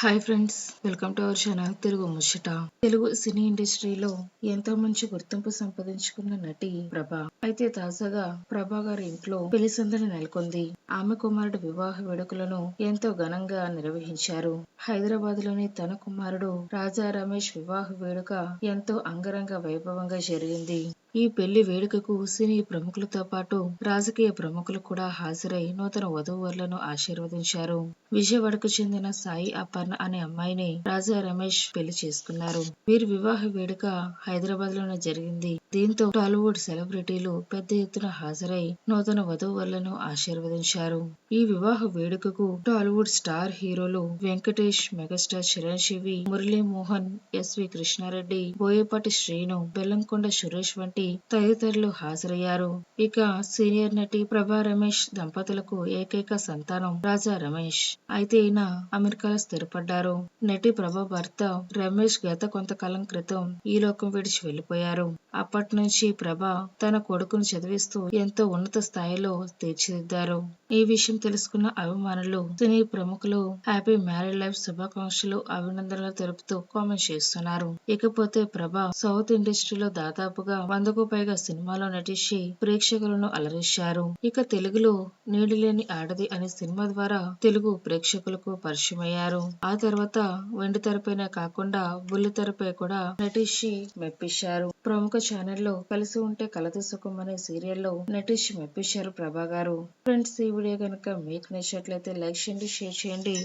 Hi friends welcome to our channel Telugu ముచ్చట తెలుగు సినీ ఇండస్ట్రీలో ఎంతో మంచి గుర్తింపు సంపాదించుకున్న నటి ప్రభ. అయితే తాజాగా ప్రభా గారి ఇంట్లో పెళ్ళి సందడి నెలకొంది. ఆమె కుమారుడు వివాహ వేడుకలను ఎంతో ఘనంగా నిర్వహించారు. హైదరాబాద్లోని తన కుమారుడు రాజా రమేష్ వివాహ వేడుక ఎంతో అంగరంగ వైభవంగా జరిగింది. ఈ పెళ్ళి వేడుకకు సినీ ప్రముఖులతో పాటు రాజకీయ ప్రముఖులు కూడా హాజరై నూతన వధూవరులను ఆశీర్వదించారు. విజయవాడకు చెందిన సాయి అపర్ణ అనే అమ్మాయిని రాజా రమేష్ పెళ్ళి చేసుకున్నారు. వీరి వివాహ వేడుక హైదరాబాద్లోనే జరిగింది. దీంతో టాలీవుడ్ సెలబ్రిటీలు పెద్ద ఎత్తున హాజరై నూతన వధూవరులను ఆశీర్వదించారు. ఈ వివాహ వేడుకకు టాలీవుడ్ స్టార్ హీరోలు Venkatesh megastar Chiranjeevi Murali Mohan S V Krishna Reddy Boyapati Srinu Bellamkonda Suresh వంటి తదితరులు హాజరయ్యారు. ఇక సీనియర్ నటి ప్రభా రమేష్ దంపతులకు ఏకైక సంతానం రాజా రమేష్. అయితే ఈయన అమెరికాలో స్థిరపడ్డారు. నటి ప్రభా భర్త రమేష్ గత కొంతకాలం క్రితం ఈ లోకం విడిచి వెళ్ళిపోయారు అప్పటి నుంచి ప్రభ తన కొడుకును చదివిస్తూ ఎంతో ఉన్నత స్థాయిలో తీర్చిదిద్దారు. ఈ విషయం తెలుసుకున్న అభిమానులు సినీ ప్రముఖులు హ్యాపీ మ్యారీడ్ లైఫ్ శుభాకాంక్షలు అభినందనలు తెలుపుతూ కామెంట్ చేస్తున్నారు. ఇకపోతే ప్రభ సౌత్ ఇండస్ట్రీలో దాదాపుగా వందకు పైగా సినిమాలో నటించి ప్రేక్షకులను అలరించారు. ఇక తెలుగులో నీడిలేని ఆడది అనే సినిమా ద్వారా తెలుగు ప్రేక్షకులకు పరిచయమయ్యారు. ఆ తర్వాత వెండి తెరపైనే కాకుండా బుల్లి తెరపై కూడా నటించి మెప్పించారు. ప్రముఖ ఛానల్లో కలిసి ఉంటే కలదు సుఖం అనే సీరియల్లో నటించి మెప్పించారు ప్రభా గారు. ఫ్రెండ్స్ ఈ వీడియో కనుక మీకు నచ్చినట్లయితే లైక్ చేయండి షేర్ చేయండి.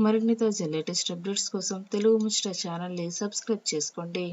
మరిన్ని తాజా లేటెస్ట్ అప్డేట్స్ కోసం తెలుగు ముచ్చట ఛానల్ని సబ్స్క్రైబ్ చేసుకోండి.